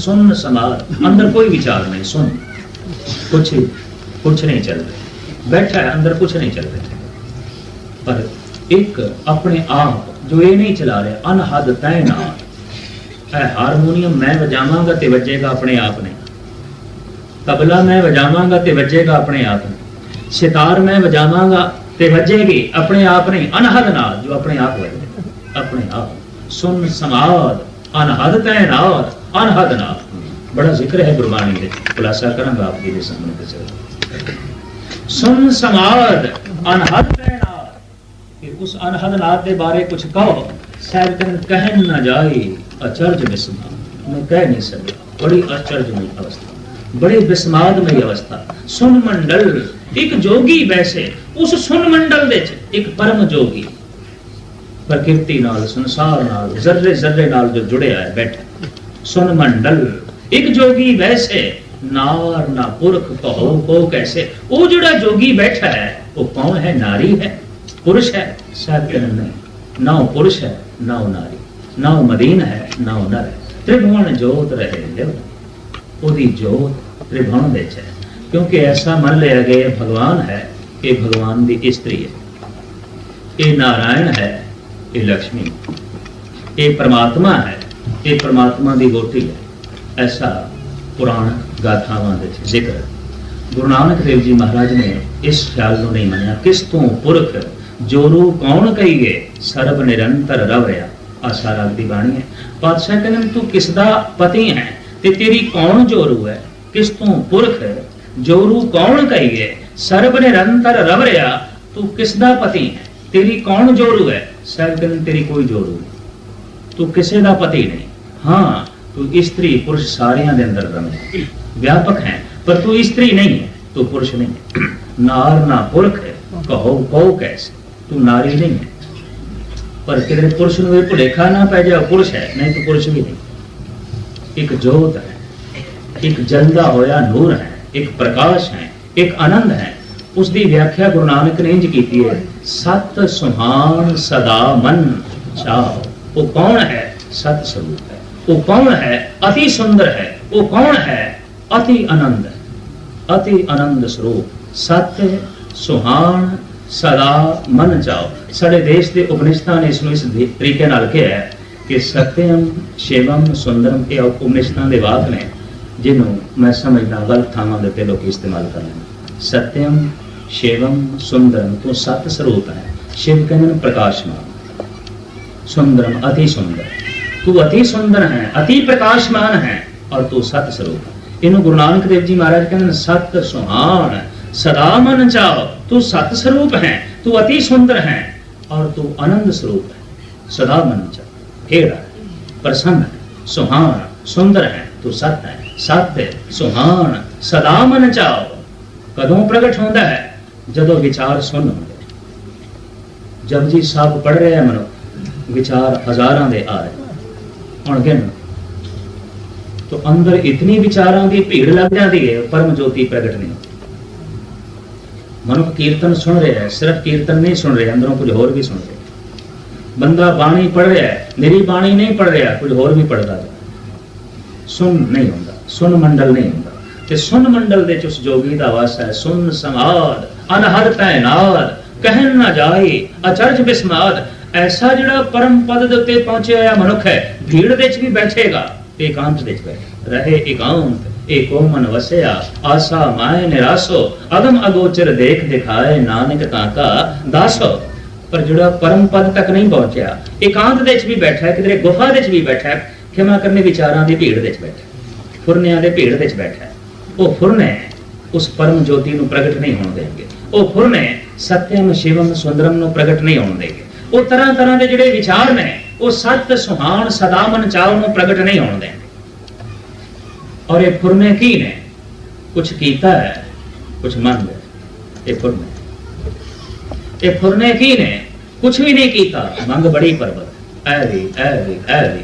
ਸੁਣ ਸਮਾਦ ਅੰਦਰ ਕੋਈ ਵਿਚਾਰ ਨਹੀਂ, ਸੁਣ। ਕੁਛ ਕੁਛ ਨਹੀਂ ਚੱਲ ਰਿਹਾ ਬੈਠਾ ਹੈ, ਅੰਦਰ ਕੁਛ ਨਹੀਂ ਚੱਲ ਰਿਹਾ ਪਰ ਇੱਕ ਆਪਣੇ ਆਪ ਜੋ ਇਹ ਨਹੀਂ ਚਲਾ ਰਿਹਾ, ਅਨਹਦ ਤੈ ਨਾ ਇਹ ਹਾਰਮੋਨੀਅਮ ਵਜਾਵਾਂਗਾ ਤੇ ਵੱਜੇਗਾ ਆਪਣੇ ਆਪ ਨੇ ਤਬਲਾ ਮੈਂ ਵਜਾਵਾਂਗਾ ਤੇ ਵੱਜੇਗਾ ਆਪਣੇ ਆਪ ਨੇ ਸਿਤਾਰ ਮੈਂ ਵਜਾਵਾਂਗਾ ਤੇ ਵੱਜੇਗੀ ਆਪਣੇ ਆਪ ਨੇ ਅਨਹਦ ਨਾਲ ਜੋ ਆਪਣੇ ਆਪ ਵੱਜੇ, ਆਪਣੇ ਆਪ। ਸੁਨ ਸਮਾਦ, ਅਨਹਦ ਤੈ ਨਾਲ ਅਨਹਦ ਨਾਲ ਬੜਾ ਜ਼ਿਕਰ ਹੈ ਗੁਰਬਾਣੀ ਦੇ ਖੁਲਾਸਾ ਕਰਾਂਗਾ ਆਪ ਜੀ ਦੇ ਸਾਹਮਣੇ ਤੇ ਚਲੋ। ਸੁਨ ਸਮਾਦ, ਅਨਹਦ ਤੈ ਕਿ ਉਸ ਅਨਹਦ ਨਾਦ ਦੇ ਬਾਰੇ ਕੁਝ ਕਹੋ। ਸਾਹਿਬ ਕਹਿੰਦੇ ਕਹਿਣ ਨਾ ਜਾਏ, ਅਚਰਜ ਬਿਸਮਾ। ਮੈਂ ਕਹਿ ਨਹੀਂ ਸਕਦਾ ਬੜੀ ਅਚਰਜਮਈ ਅਵਸਥਾ। ਬੜੀ ਬਿਸਮਾਦਮਈ ਅਵਸਥਾ। ਸੁਨ ਮੰਡਲ, ਇੱਕ ਜੋਗੀ ਵੈਸੇ। ਉਸ ਸੁਨ ਮੰਡਲ ਵਿੱਚ ਇੱਕ ਪਰਮ ਜੋਗੀ। ਪ੍ਰਕਿਰਤੀ ਨਾਲ, ਸੰਸਾਰ ਨਾਲ ਜ਼ਰਰੇ ਜ਼ਰਰੇ ਨਾਲ ਜੋ ਜੁੜਿਆ ਹੈ, ਬੈਠਾ ਸੁਨ ਮੰਡਲ ਇੱਕ ਜੋਗੀ ਵੈਸੇ ਨਾਰ ਨਾ ਪੁਰਖ ਕਹੋ ਕੋ ਕੈਸੇ? ਉਹ ਜਿਹੜਾ ਜੋਗੀ ਬੈਠਾ ਹੈ, ਉਹ ਕੌਣ ਹੈ? ਨਾਰੀ ਹੈ। ਪੁਰਸ਼ ਹੈ। ਸਾਹਿਬ ਨਹੀਂ ਨਾ। ਉਹ ਪੁਰਸ਼ ਹੈ, ਨਾ ਉਹ ਨਾਰੀ। ਨਾ ਉਹ ਮਦੀਨ ਹੈ, ਨਾ ਉਹ ਨਰ ਹੈ। ਤ੍ਰਿਭਵਨ ਜੋਤ ਰਹੇ ਲਿਵ ਉਹਦੀ ਜੋਤ ਤ੍ਰਿਭੁਵਨ ਵਿੱਚ ਹੈ। ਕਿਉਂਕਿ ਐਸਾ ਮੰਨ ਲਿਆ ਗਿਆ ਭਗਵਾਨ ਹੈ, ਇਹ ਭਗਵਾਨ ਦੀ ਇਸਤਰੀ ਹੈ। ਇਹ ਨਾਰਾਇਣ ਹੈ, ਇਹ ਲక్ష్ਮੀ ਇਹ ਪਰਮਾਤਮਾ ਹੈ ਇਹ ਪ੍ਰਮਾਤਮਾ ਦੀ ਗੋਟੀ ਹੈ। ਐਸਾ ਪੁਰਾਣ ਗਾਥਾਵਾਂ ਦੇ ਵਿੱਚ ਜ਼ਿਕਰ ਗੁਰੂ ਨਾਨਕ ਦੇਵ ਜੀ ਮਹਾਰਾਜ ਨੇ ਇਸ ਖਿਆਲ ਨੂੰ ਨਹੀਂ ਮੰਨਿਆ, ਕਿਸ ਤੋਂ ਪੁਰਖ ਜੋਰੂ ਕੌਣ ਕਹੀਏ, ਸਰਬ ਨਿਰੰਤਰ ਰਵ ਰਿਆ ਆਸਾ ਸਾਰਾ ਦੀ ਬਾਣੀ ਹੈ। ਪਾਤਸ਼ਾਹ ਕਹਿੰਦੇ ਤੂੰ ਕਿਸ ਦਾ ਪਤੀ ਹੈ ਤੇ ਤੇਰੀ ਕੌਣ ਜੋਰੂ ਹੈ? ਕਿਸ ਤੋਂ ਪੁਰਖ ਜੋਰੂ ਕੌਣ ਕਹੀਏ, ਸਰਬ ਨਿਰੰਤਰ ਰਵ ਰਿਆ ਤੂੰ ਕਿਸ ਦਾ ਪਤੀ ਹੈ? ਤੇਰੀ ਕੌਣ ਜੋਰੂ ਹੈ? ਸਾਹਿਬ ਕਹਿੰਦੇ ਤੇਰੀ ਕੋਈ ਜੋਰੂ ਨਹੀਂ। ਤੂੰ ਕਿਸੇ ਦਾ ਪਤੀ ਨਹੀਂ। ਹਾਂ, ਤੂੰ ਇਸਤਰੀ ਪੁਰਸ਼ ਸਾਰਿਆਂ ਦੇ ਅੰਦਰ ਰਮੇ ਵਿਆਪਕ ਹੈ, ਪਰ ਤੂੰ ਇਸਤਰੀ ਨਹੀਂ ਹੈ, ਤੂੰ ਪੁਰਸ਼ ਨਹੀਂ ਹੈ। ਨਾਰ ਨਾ ਪੁਰਖ ਹੈ, ਕਹੋ ਕਹੋ ਕੈਸੇ। ਤੂੰ ਨਾਰੀ ਨਹੀਂ ਹੈ। ਪਰ ਕਿਤੇ ਪੁਰਸ਼ ਨੂੰ ਭੁਲੇਖਾ ਨਾ ਪੈ ਜਾ ਪੁਰਸ਼ ਹੈ, ਨਹੀਂ ਤੂੰ ਪੁਰਸ਼ ਵੀ ਨਹੀਂ। ਇੱਕ ਜੋਤ ਹੈ, ਇੱਕ ਜਲਦਾ ਹੋਇਆ ਨੂਰ ਹੈ, ਇੱਕ ਪ੍ਰਕਾਸ਼ ਹੈ, ਇੱਕ ਆਨੰਦ ਹੈ। ਉਸ ਦੀ ਵਿਆਖਿਆ ਗੁਰੂ ਨਾਨਕ ਨੇ ਇੰਜ ਕੀਤੀ ਹੈ, ਸਤ ਸੁਹਾਨ ਸਦਾ ਮਨ ਚਾਹ। ਉਹ ਕੌਣ ਹੈ? ਸਤ ਸਰੂਪ। ਉਹ ਕੌਣ ਹੈ? ਅਤੀ ਸੁੰਦਰ ਹੈ। ਉਹ ਕੌਣ ਹੈ? ਅਤੀ ਆਨੰਦ। ਹੈ ਅਤੀ ਆਨੰਦ ਸਰੂਪ। ਸਤ ਸੁਹਾਣ, ਸਦਾ ਮਨ ਜਾਓ। ਸਾਡੇ ਦੇਸ਼ ਦੇ ਉਪਨਿਸ਼ਦਾਂ ਨੇ ਇਸ ਨੂੰ ਇਸ ਤਰੀਕੇ ਨਾਲ ਕਿਹਾ ਹੈ ਕਿ ਸਤਿਅਮ ਸ਼ੇਵਮ ਸੁੰਦਰਮ ਇਹ ਉਪਨਿਸ਼ਦਾਂ ਦੇ ਵਾਕ ਨੇ, ਜਿਹਨੂੰ ਮੈਂ ਸਮਝਦਾ ਗਲਤ ਥਾਵਾਂ ਦੇ ਤੇ ਲੋਕ ਇਸਤੇਮਾਲ ਕਰ ਲੈਂਦੇ ਸਤਿਅਮ ਸ਼ੇਵਮ ਸੁੰਦਰਮ ਤੋਂ ਸਤ ਸਰੂਪ ਹੈ। ਸ਼ਿਵ ਕਹਿੰਦੇ ਨੇ ਪ੍ਰਕਾਸ਼ਮਾਨ। ਸੁੰਦਰਮ ਅਤੀ ਸੁੰਦਰ। ਤੂੰ ਅਤੀ ਸੁੰਦਰ ਹੈ, ਅਤੀ ਪ੍ਰਕਾਸ਼ਮਾਨ ਹੈ। ਔਰ ਤੂੰ ਸਤ ਸਰੂਪ ਹੈ। ਇਹਨੂੰ ਗੁਰੂ ਨਾਨਕ ਦੇਵ ਜੀ ਮਹਾਰਾਜ ਕਹਿੰਦੇ ਨੇ, ਸਤ ਸੁਹਾਨ ਸਦਾ ਮਨ ਚਾਓ ਤੂੰ ਸਤ ਸਰੂਪ ਹੈ, ਤੂੰ ਅਤੀ ਸੁੰਦਰ ਹੈ, ਔਰ ਤੂੰ ਆਨੰਦ ਸਰੂਪ ਹੈ। ਸਦਾ ਮਨ ਚਾਓ ਕਿਹੜਾ ਪ੍ਰਸੰਨ ਹੈ ਸੁੰਦਰ ਹੈ, ਤੂੰ ਸਤ ਹੈ। ਸਤ ਸੁਹਾਣ, ਸਦਾ ਮਨ ਚਾਓ ਕਦੋਂ ਪ੍ਰਗਟ ਹੁੰਦਾ ਹੈ? ਜਦੋਂ ਵਿਚਾਰ ਸੁਣ ਹੁੰਦੇ ਜਪਜੀ ਸਾਹਿਬ ਪੜ ਰਿਹਾ ਮਨੋ, ਵਿਚਾਰ ਹਜ਼ਾਰਾਂ ਦੇ ਆ ਰਹੇ ਹੁਣ ਤੋ ਅੰਦਰ ਇਤਨੀ ਵਿਚਾਰਾਂ ਦੀ ਭੀੜ ਲੱਗ ਜਾਂਦੀ ਹੈ ਪਰਮ ਜੋਤੀ ਪ੍ਰਗਟ ਨਹੀਂ ਮਨੁੱਖ ਕੀਰਤਨ ਸੁਣ ਰਿਹਾ ਹੈ, ਸਿਰਫ ਕੀਰਤਨ ਨਹੀਂ ਸੁਣ ਰਿਹਾ, ਅੰਦਰੋਂ ਕੁਝ ਹੋਰ ਵੀ ਸੁਣ ਰਿਹਾ ਬੰਦਾ ਬਾਣੀ ਪੜ ਰਿਹਾ ਹੈ, ਮੇਰੀ ਬਾਣੀ ਨਹੀਂ ਪੜ ਰਿਹਾ, ਕੁਝ ਹੋਰ ਵੀ ਪੜਦਾ ਹੈ ਸੁਣ ਨਹੀਂ ਹੁੰਦਾ, ਸੁਣ ਮੰਡਲ ਨਹੀਂ ਹੁੰਦਾ। ਤੇ ਸੁਣ ਮੰਡਲ ਦੇ ਚ ਉਸ ਜੋਗੀ ਦਾ ਵਾਸਾ ਹੈ, ਸੁਣ ਸਮਾਦ ਅਨਹਦ ਤੈਨਾਦ ਕਹਿਣ ਨਾ ਜਾਏ, ਅਚਰਜ ਬਿਸਮਾਦ ਐਸਾ ਜਿਹੜਾ ਪਰਮ ਪਦ ਦੇ ਉੱਤੇ ਪਹੁੰਚਿਆ ਹੋਇਆ ਮਨੁੱਖ ਹੈ, ਭੀੜ ਵਿੱਚ ਵੀ ਬੈਠੇਗਾ, ਤੇ ਇਕਾਂਤ ਵਿੱਚ ਬੈਠੇ ਰਹੇ ਇਕਾਂਤ ਏਕੋ ਮਨ ਵਸਿਆ, ਆਸਾ ਮਾਇ ਨਿਰਾਸੋ, ਅਗਮ ਅਗੋਚਰ ਦੇਖ ਦਿਖਾਏ ਨਾਨਕ ਤਾਂ ਕਾ, ਦਾਸੋ। ਪਰ ਜਿਹੜਾ ਪਰਮ ਪਦ ਤੱਕ ਨਹੀਂ ਪਹੁੰਚਿਆ, ਇਕਾਂਤ ਦੇ ਵਿੱਚ ਵੀ ਬੈਠਾ ਹੈ, ਕਿਧਰੇ ਗੁਫਾ ਦੇ ਵਿੱਚ ਵੀ ਬੈਠਾ ਹੈ, ਖਿਮਾ ਕਰਨੇ ਵਿਚਾਰਾਂ ਦੀ ਭੀੜ ਦੇ ਵਿੱਚ ਬੈਠਾ ਫੁਰਨਿਆਂ ਦੇ ਭੀੜ ਵਿੱਚ ਬੈਠਾ ਉਹ ਫੁਰਨੇ ਉਸ ਪਰਮ ਜੋਤੀ ਨੂੰ ਪ੍ਰਗਟ ਨਹੀਂ ਹੋਣ ਦੇਣਗੇ। ਉਹ ਫੁਰਨੇ ਸਤਿਅਮ, ਸ਼ਿਵਮ, ਸੁੰਦਰਮ ਨੂੰ ਪ੍ਰਗਟ ਨਹੀਂ ਹੋਣ ਦੇਣਗੇ। ਉਹ ਤਰ੍ਹਾਂ ਤਰ੍ਹਾਂ ਦੇ ਜਿਹੜੇ ਵਿਚਾਰ ਨੇ, ਉਹ ਸਤ ਸੁਹਾਣ ਸਦਾ ਮਨ ਚਾਉ ਨੂੰ ਪ੍ਰਗਟ ਨਹੀਂ ਹੋਣ ਦੇ ਔਰ ਇਹ ਫੁਰਨੇ ਕੀ ਨੇ? ਕੁਝ ਕੀਤਾ ਹੈ ਕੁਝ ਮੰਨ ਇਹ ਫੁਰਨੇ ਇਹ ਫੁਰਨੇ ਕੀ ਨੇ? ਕੁਝ ਵੀ ਨਹੀਂ ਕੀਤਾ। ਮੰਗ ਬੜੀ ਪਰਬਤ। ਐ ਵੀ ਐ ਵੀ ਐ ਵੀ।